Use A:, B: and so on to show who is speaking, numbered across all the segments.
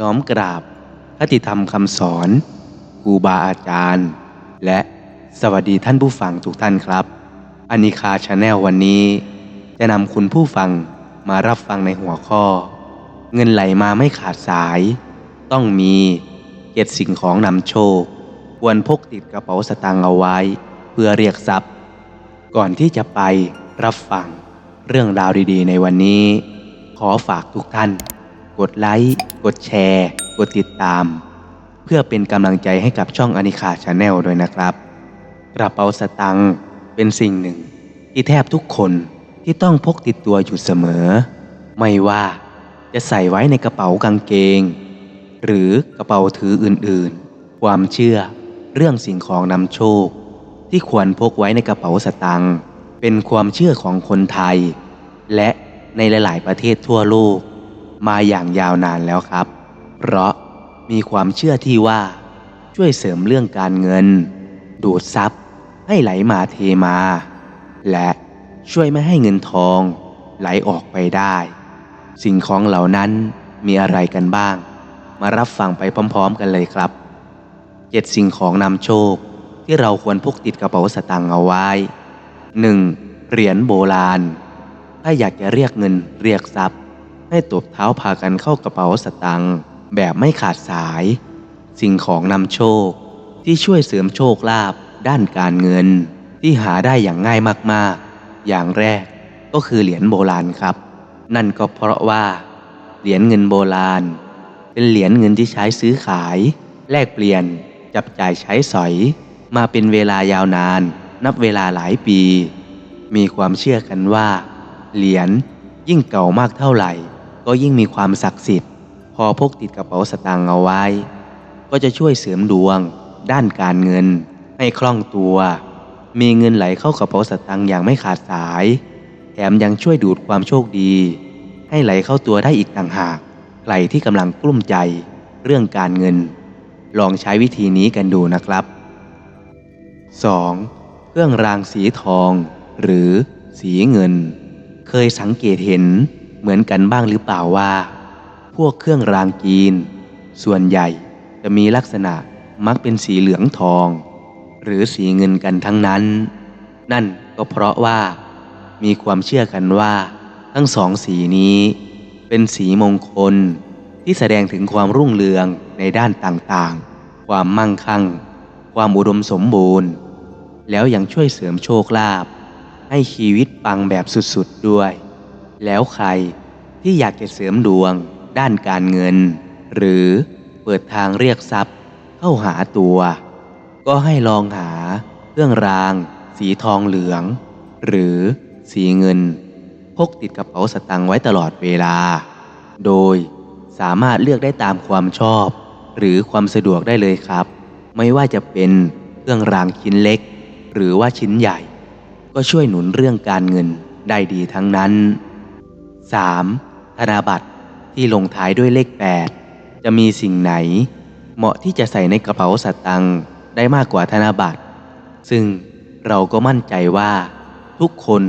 A: น้อมกราบคติธรรมคำสอนครูบาอาจารย์ และสวัสดีท่านผู้ฟังทุกท่านครับอานิคาชาแนลวันนี้ จะนำคุณผู้ฟังมารับฟังในหัวข้อ เงินไหลมาไม่ขาดสาย ต้องมีเจ็ดสิ่งของนำโชค ควรพกติดกระเป๋าสตางค์เอาไว้ เพื่อเรียกทรัพย์ ก่อนที่จะไปรับฟังเรื่องราวดีๆ ในวันนี้ ขอฝากทุกท่าน กดไลค์ กดแชร์ กดติดตาม เพื่อเป็นกำลังใจให้กับช่องอนิคาชาแนลด้วยนะครับ กระเป๋าสตังค์เป็นสิ่งหนึ่ง ที่แทบทุกคนที่ต้องพกติดตัวอยู่เสมอ ไม่ว่าจะใส่ไว้ในกระเป๋ากางเกง หรือกระเป๋าถืออื่นๆ ความเชื่อเรื่องสิ่งของนำโชค ที่ควรพกไว้ในกระเป๋าสตังค์เป็นความเชื่อของคนไทย และในหลาย ๆ ประเทศทั่วโลก มาอย่างยาวนานแล้วครับ เพราะมีความเชื่อที่ว่าช่วยเสริมเรื่องการเงิน ดูดซับให้ไหลมาเทมา และช่วยไม่ให้เงินทอง ไหลออกไปได้ สิ่งของเหล่านั้นมีอะไรกันบ้าง มารับฟังไปพร้อมๆกันเลยครับเจ็ดสิ่งของนำโชคที่เราควรพกติดกระเป๋าสตางค์เอาไว้ 1. เหรียญโบราณ ถ้าอยากจะเรียกเงินเรียกทรัพย์ ให้ตบเท้าพากันเข้ากระเป๋าสตางค์แบบไม่ขาดสาย สิ่งของนำโชคที่ช่วยเสริมโชคลาภด้านการเงิน ที่หาได้อย่างง่ายมากๆ อย่างแรกก็คือเหรียญโบราณครับ นั่นก็เพราะว่า เหรียญเงินโบราณ เป็นเหรียญเงินที่ใช้ซื้อขาย แลกเปลี่ยนจับจ่ายใช้สอย มาเป็นเวลายาวนาน นับเวลาหลายปี มีความเชื่อกันว่า เหรียญยิ่งเก่ามากเท่าไหร่ ก็ยิ่งมีความศักดิ์สิทธิ์ พอพกติดกระเป๋าสตางค์เอาไว้ ก็จะช่วยเสริมดวง ด้านการเงิน ให้คล่องตัว มีเงินไหลเข้ากระเป๋าสตางค์อย่างไม่ขาดสาย แถมยังช่วยดูดความโชคดี ให้ไหลเข้าตัวได้อีกต่างหาก ใครที่กำลังกลุ้มใจ เรื่องการเงิน ลองใช้วิธีนี้กันดูนะครับ 2. เครื่องรางสีทอง หรือสีเงิน เคยสังเกตเห็น เหมือนกันบ้างหรือเปล่าว่า พวกเครื่องรางจีน ส่วนใหญ่จะมีลักษณะมักเป็นสีเหลืองทอง หรือสีเงินกันทั้งนั้น นั่นก็เพราะว่า มีความเชื่อกันว่า ทั้งสองสีนี้ เป็นสีมงคลที่แสดงถึงความรุ่งเรืองในด้านต่างๆ ความมั่งคั่ง ความอุดมสมบูรณ์ แล้วยังช่วยเสริมโชคลาภให้ชีวิตปังแบบสุดๆด้วย แล้วใครที่อยากจะเสริมดวงด้านการเงิน หรือเปิดทางเรียกทรัพย์เข้าหาตัว ก็ให้ลองหาเครื่องราง สีทองเหลือง หรือสีเงิน พกติดกระเป๋าสตางค์ไว้ตลอดเวลา โดยสามารถเลือกได้ตามความชอบ หรือความสะดวกได้เลยครับ ไม่ว่าจะเป็นเครื่องรางชิ้นเล็ก หรือว่าชิ้นใหญ่ ก็ช่วยหนุนเรื่องการเงินได้ดีทั้งนั้น 3. ธนบัตรที่ลงท้ายด้วยเลข 8 จะมีสิ่งไหน เหมาะที่จะใส่ในกระเป๋าสตังค์ได้มากกว่าธนบัตร ซึ่งเราก็มั่นใจว่า ทุกคน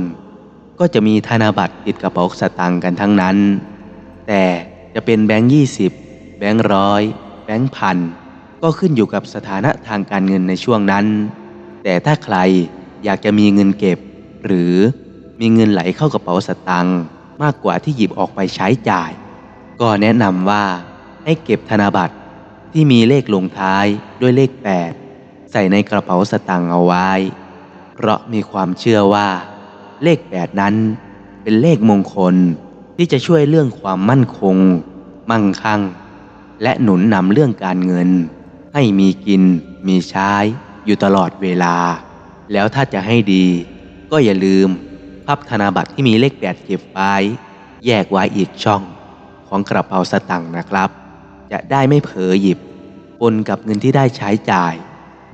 A: ก็จะมีธนบัตรติดกระเป๋าสตังค์กันทั้งนั้น แต่จะเป็นแบงค์ยี่สิบแบงค์ร้อยแบงค์พันก็ขึ้นอยู่กับสถานะทางการเงินในช่วงนั้น แต่ถ้าใครอยากจะมีเงินเก็บ หรือมีเงินไหลเข้ากระเป๋าสตังค์ มากกว่าที่หยิบออกไปใช้จ่าย ก็แนะนำว่าให้เก็บธนบัตรที่มีเลขลงท้ายด้วยเลข 8 ใส่ในกระเป๋าสตังค์เอาไว้ เพราะมีความเชื่อว่า เลข 8 นั้นเป็นเลขมงคลที่จะช่วยเรื่องความมั่นคง มั่งคั่ง และหนุนนำเรื่องการเงิน ให้มีกิน มีใช้ อยู่ตลอดเวลา แล้วถ้าจะให้ดี ก็อย่าลืม พับธนาบัตรที่มีเลขแปดเก็บไว้ แยกไว้อีกช่องของกระเป๋าสตังค์นะครับ จะได้ไม่เผลอหยิบปนกับเงินที่ได้ใช้จ่าย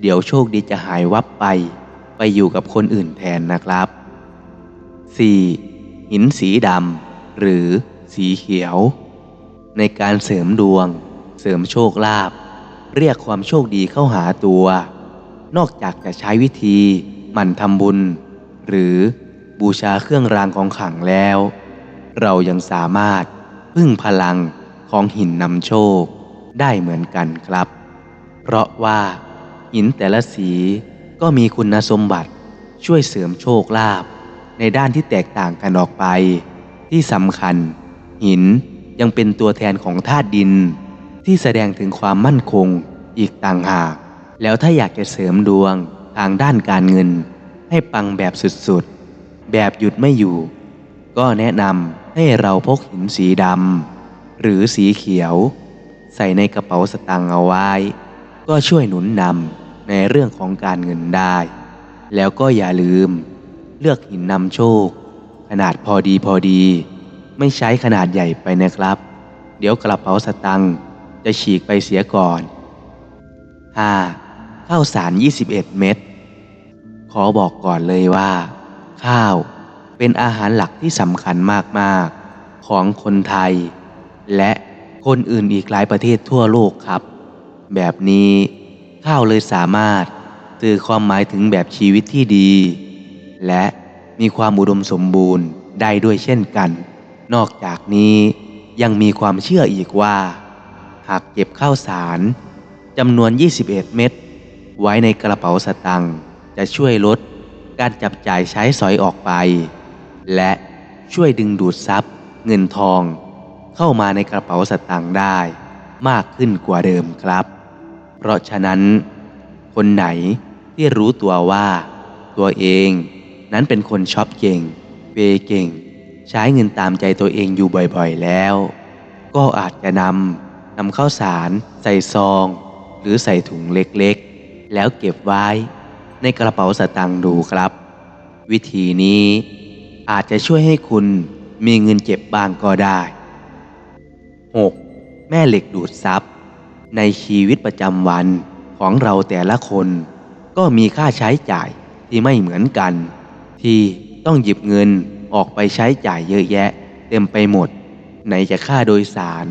A: เดี๋ยวโชคดีจะหายวับไป ไปอยู่กับคนอื่นแทนนะครับ 4. หินสีดำหรือสีเขียว ในการเสริมดวง เสริมโชคลาภเรียกความโชคดีเข้าหาตัว นอกจากจะใช้วิธี หมั่นทำบุญ หรือ บูชาเครื่องรางของขลังแล้ว เรายังสามารถพึ่งพลังของหินนำโชคได้เหมือนกันครับ เพราะว่าหินแต่ละสีก็มีคุณสมบัติช่วยเสริมโชคลาภในด้านที่แตกต่างกันออกไป ที่สำคัญ หินยังเป็นตัวแทนของธาตุดิน ที่แสดงถึงความมั่นคงอีกต่างหาก แล้วถ้าอยากจะเสริมดวงทางด้านการเงิน ให้ปังแบบสุดๆ แบบหยุดไม่อยู่ ก็แนะนำให้เราพกหินสีดำหรือสีเขียว ใส่ในกระเป๋าสตางค์เอาไว้ ก็ช่วยหนุนนำในเรื่องของการเงินได้ แล้วก็อย่าลืม เลือกหินนำโชค ขนาดพอดีพอดี ไม่ใช้ขนาดใหญ่ไปนะครับ เดี๋ยวกระเป๋าสตังค์จะฉีกไปเสียก่อน 5. ข้าวสาร 21 เม็ด ขอบอกก่อนเลยว่า ข้าว เป็นอาหารหลักที่สำคัญมากๆ ของคนไทย และคนอื่นอีกหลายประเทศทั่วโลกครับ แบบนี้ข้าวเลยสามารถสื่อความหมายถึงแบบชีวิตที่ดี และมีความอุดมสมบูรณ์ได้ด้วยเช่นกัน นอกจากนี้ยังมีความเชื่ออีกว่า หากเก็บข้าวสารจำนวน 21 เม็ดไว้ในกระเป๋าสตังค์จะช่วยลด การจับจ่ายใช้สอยออกไป และช่วยดึงดูดทรัพย์ เงินทอง เข้ามาในกระเป๋าสตังค์ได้มากขึ้นกว่าเดิมครับ เพราะฉะนั้น คนไหนที่รู้ตัวว่า ตัวเองนั้นเป็นคนช็อปเก่งเปเก่ง ใช้เงินตามใจตัวเองอยู่บ่อยๆแล้ว ก็อาจจะนำนำข้าวสาร ใส่ซอง หรือใส่ถุงเล็กๆ แล้วเก็บไว้ ในกระเป๋าสตางค์ดูครับ วิธีนี้อาจจะช่วยให้คุณมีเงินเก็บบ้างก็ได้ 6. แม่เหล็กดูดซับในชีวิตประจำวันของเราแต่ละคน ก็มีค่าใช้จ่ายที่ไม่เหมือนกัน ที่ต้องหยิบเงินออกไปใช้จ่ายเยอะแยะ เต็มไปหมด ไหนจะค่าโดยสาร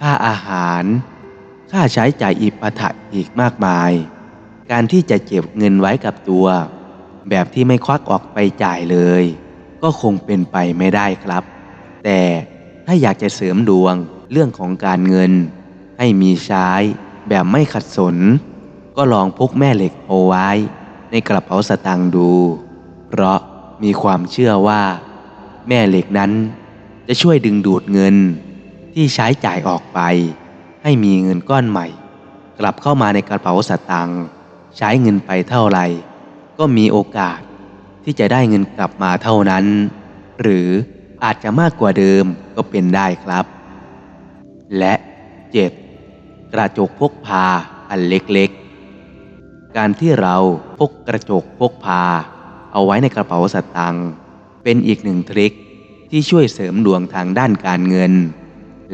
A: ค่าอาหาร ค่าใช้จ่ายอีกปะทะอีกมากมาย การที่จะเก็บเงินไว้กับตัว แบบที่ไม่ควักออกไปจ่ายเลย ก็คงเป็นไปไม่ได้ครับ แต่ถ้าอยากจะเสริมดวงเรื่องของการเงิน ให้มีใช้แบบไม่ขัดสน ก็ลองพกแม่เหล็กเอาไว้ ในกระเป๋าสตางค์ดู เพราะมีความเชื่อว่า แม่เหล็กนั้น จะช่วยดึงดูดเงินที่ใช้จ่ายออกไป ให้มีเงินก้อนใหม่ กลับเข้ามาในกระเป๋าสตางค์ ใช้เงินไปเท่าไหร่ ก็มีโอกาสที่จะได้เงินกลับมาเท่านั้น หรืออาจจะมากกว่าเดิมก็เป็นได้ครับ และ 7. กระจกพกพาอันเล็กๆ การที่เราพกกระจกพกพา เอาไว้ในกระเป๋าสตางค์เป็นอีกหนึ่งทริคที่ช่วยเสริมดวงทางด้านการเงิน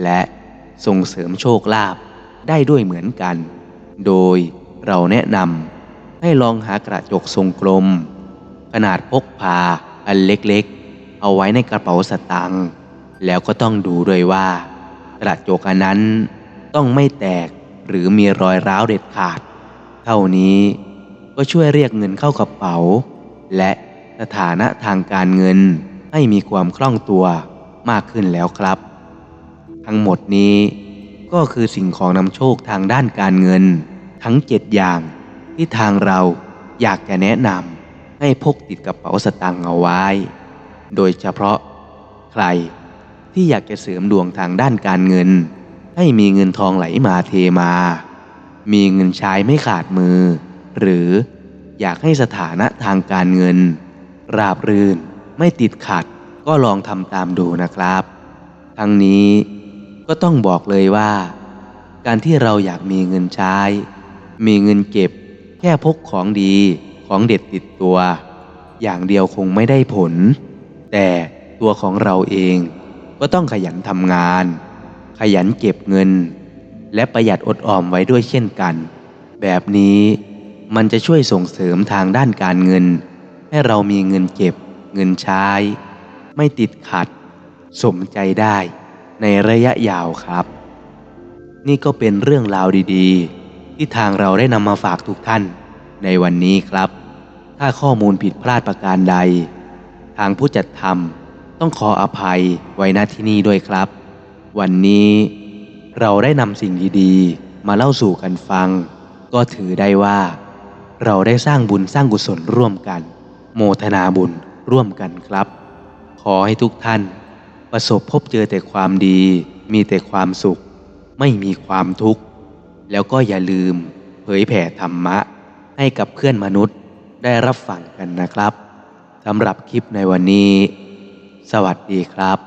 A: และส่งเสริมโชคลาภได้ด้วยเหมือนกัน โดย เราแนะนำให้ลองหากระจกทรงกลม ขนาดพกพาอันเล็กๆ เอาไว้ในกระเป๋าสตางค์แล้วก็ต้องดูด้วยว่า กระจกอันนั้นต้องไม่แตกหรือมีรอยร้าวเด็ดขาด เท่านี้ก็ช่วยเรียกเงินเข้ากระเป๋า และสถานะทางการเงินให้มีความคล่องตัวมากขึ้นแล้วครับ ทั้งหมดนี้ก็คือสิ่งของนำโชคทางด้านการเงิน ทั้งเจ็ดอย่างที่ทางเราอยากจะแนะนำให้พกติดกระเป๋าสตางค์เอาไว้ โดยเฉพาะใครที่อยากจะเสริมดวงทางด้านการเงิน ให้มีเงินทองไหลมาเทมา มีเงินใช้ไม่ขาดมือ หรืออยากให้สถานะทางการเงิน ราบรื่นไม่ติดขัดก็ลองทำตามดูนะครับ ทั้งนี้ก็ต้องบอกเลยว่า การที่เราอยากมีเงินใช้ มีเงินเก็บ แค่พกของดีของเด็ดติดตัว อย่างเดียวคงไม่ได้ผล แต่ตัวของเราเองก็ต้องขยันทำงาน ขยันเก็บเงิน และประหยัดอดออมไว้ด้วยเช่นกัน แบบนี้มันจะช่วยส่งเสริมทางด้านการเงิน ให้เรามีเงินเก็บ เงินใช้ ไม่ติดขัด สมใจได้ในระยะยาวครับ นี่ก็เป็นเรื่องราวดี ๆ ที่ทางเราได้นำมาฝากทุกท่านในวันนี้ครับ ถ้าข้อมูลผิดพลาดประการใด ทางผู้จัดทำต้องขออภัยไว้ณที่นี่ด้วยครับ วันนี้เราได้นำสิ่งดีๆ มาเล่าสู่กันฟัง ก็ถือได้ว่า เราได้สร้างบุญสร้างกุศลร่วมกัน โมทนาบุญร่วมกันครับ ขอให้ทุกท่าน ประสบพบเจอแต่ความดี มีแต่ความสุข ไม่มีความทุกข์ แล้วก็อย่าลืมเผยแผ่ธรรมะ ให้กับเพื่อนมนุษย์ได้รับฟังกันนะครับสำหรับคลิปในวันนี้ สวัสดีครับ